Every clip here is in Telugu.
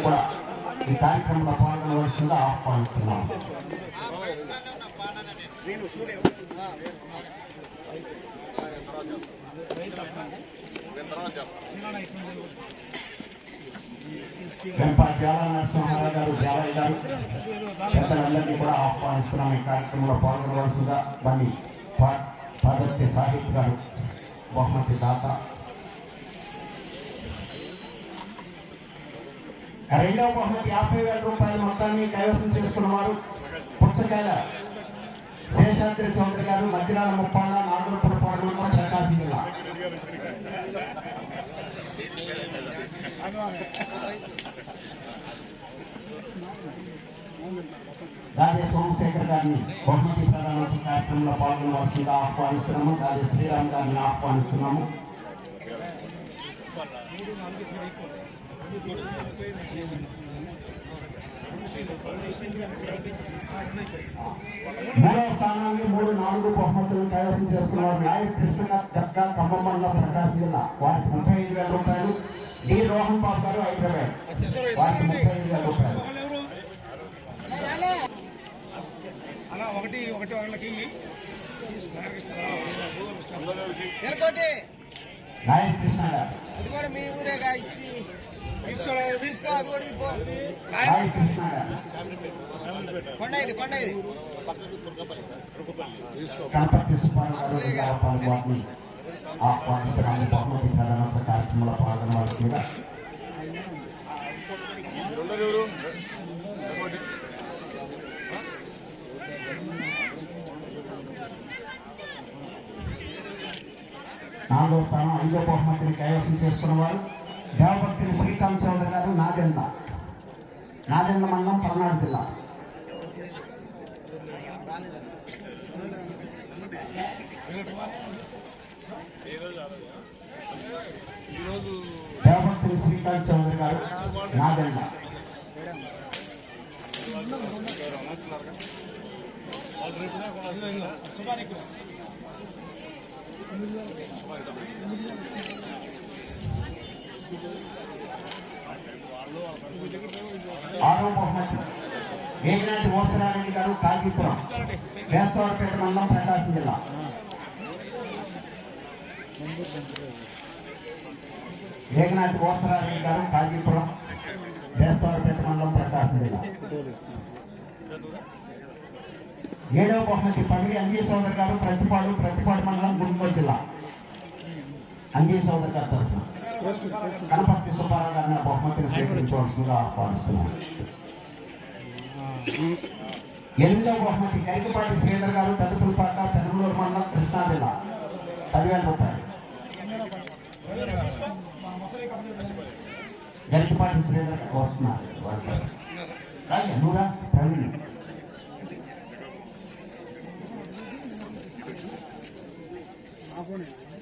కూడా ఈ కార్యక్రమంలో పాల్గొనవలసిందిగా ఆహ్వానిస్తున్నాం. నరసింహారావు గారు జాలయ్య గారు పెద్దలందరినీ కూడా ఆహ్వానిస్తున్నాం ఈ కార్యక్రమంలో పాల్గొనవలసిందిగా బండి పదర్తి సాహిబ్ గారు బహుమతి దాత రెండవ బహుమతి యాభై వేల రూపాయల మొత్తాన్ని కైవసం చేసుకున్న వారు పుచ్చకాయల శేషాద్రి చౌదరి గారు మధ్యరాల ముప్పాళ్ళ నాగరపుర పాడమంలో ప్రకాశం జిల్లా. రాజే సోమశేఖర్ గారిని బహుమతి ప్రధానోత్సవ కార్యక్రమంలో పాల్గొనవలసిందిగా ఆహ్వానిస్తున్నాము. రాజే శ్రీరామ్ గారిని ఆహ్వానిస్తున్నాము. మూడవ స్థానాన్ని మూడు నాలుగు బహుమతులను కైవసం చేసుకున్నారు నాయ కృష్ణ దక్క ఖమ్మం మండలం ప్రకాశం జిల్లా. వారికి ముప్పై ఐదు వేల రూపాయలు. డి. రోహన్ బాబు గారు హైదరాబాద్. వారికి ముప్పై ఐదు వేల రూపాయలు. అలా ఒకటి ఒకటి వాళ్ళకి ఎనుకోటి నాయ కృష్ణ గారు అది కూడా మీ ఊరేగా ఇచ్చి. కూడా ఇది కొండ ఇది. గణపతి సుబ్బారావు గారు వారిని బహుమతి కార్యక్రమంలో పాల్గొనవలసిందిగా నాలుగో స్థానం ఐదో బహుమతిని కైవసం చేసుకున్న వారు దేవభక్తిని శ్రీకాంత్ చౌదరి గారు నాగెండ నాగెండ మండలం పల్నాడు జిల్లా దేవభక్తులు శ్రీకాంత్ చౌదరి గారు నాగండ సుమానికి ఆరో బహుమతి వేగినాటి మోసరారెడ్డి గారు కాజీపురం వేస్తవాడపేట మండలం ప్రకాశం జిల్లా. వేగినాటి మోసరారెడ్డి గారు కాజీపురం వేస్తవాడపేట మండలం ప్రకాశం జిల్లా. ఏడవ బహుమతి పగిడి అంజీ సోదర్ గారు ప్రతిపాడు ప్రతిపాడు మండలం గుంటూరు జిల్లా. అంజీ సోదర్ గారు తరఫున. గణపతి సుబ్బారావు గారిని బహుమతిని స్వీకరించవలసిందిగా ఆహ్వానిస్తున్నాను. ఎనిమిదవ బహుమతి కరికపాటి శ్రీధర్ గారు పెద్దపులిపాట పెనమలూరు మండలం కృష్ణా జిల్లా. పదివేల రూపాయలు. గరికపాటి శ్రీధర్ వస్తున్నారు. రాయ్యా, ప్రవీణ్. ఈ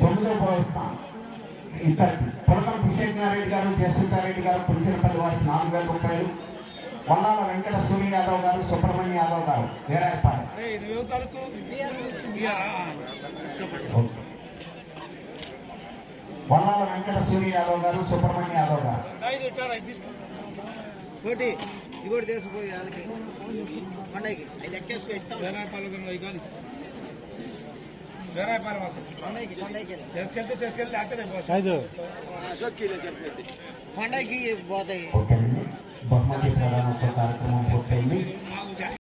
తొమ్మిదో పోస్తాం ఇద్దరికి పులకం కృష్ణారెడ్డి గారు జయసుతారెడ్డి గారు పులిచినపల్లి వారికి నాలుగు వేల రూపాయలు వన్నాల వెంకట సూర్య యాదవ్ గారు సుబ్రహ్మణ్య యాదవ్ గారు. వేరాయపాడు అరే వన్నాల వెంకట సూర్య యాదవ్ గారు సుబ్రహ్మణ్య యాదవ్ గారు ఐదు కోటి ఇది కూడా తీసుకుపోయి వాళ్ళకి. కొండకి అది ఎక్కేసుకో ఇస్తాం. వేరే పాల్గొన్న ఈ గాలి వేరే పాలు మాకు కొండకి కొండకి తీసుకెళ్తే తీసుకెళ్తే అక్కడే పోతాయి కొండకి పోతాయి. ఓకేనండి బహుమతి ప్రధానోత్సవ కార్యక్రమం పూర్తయింది.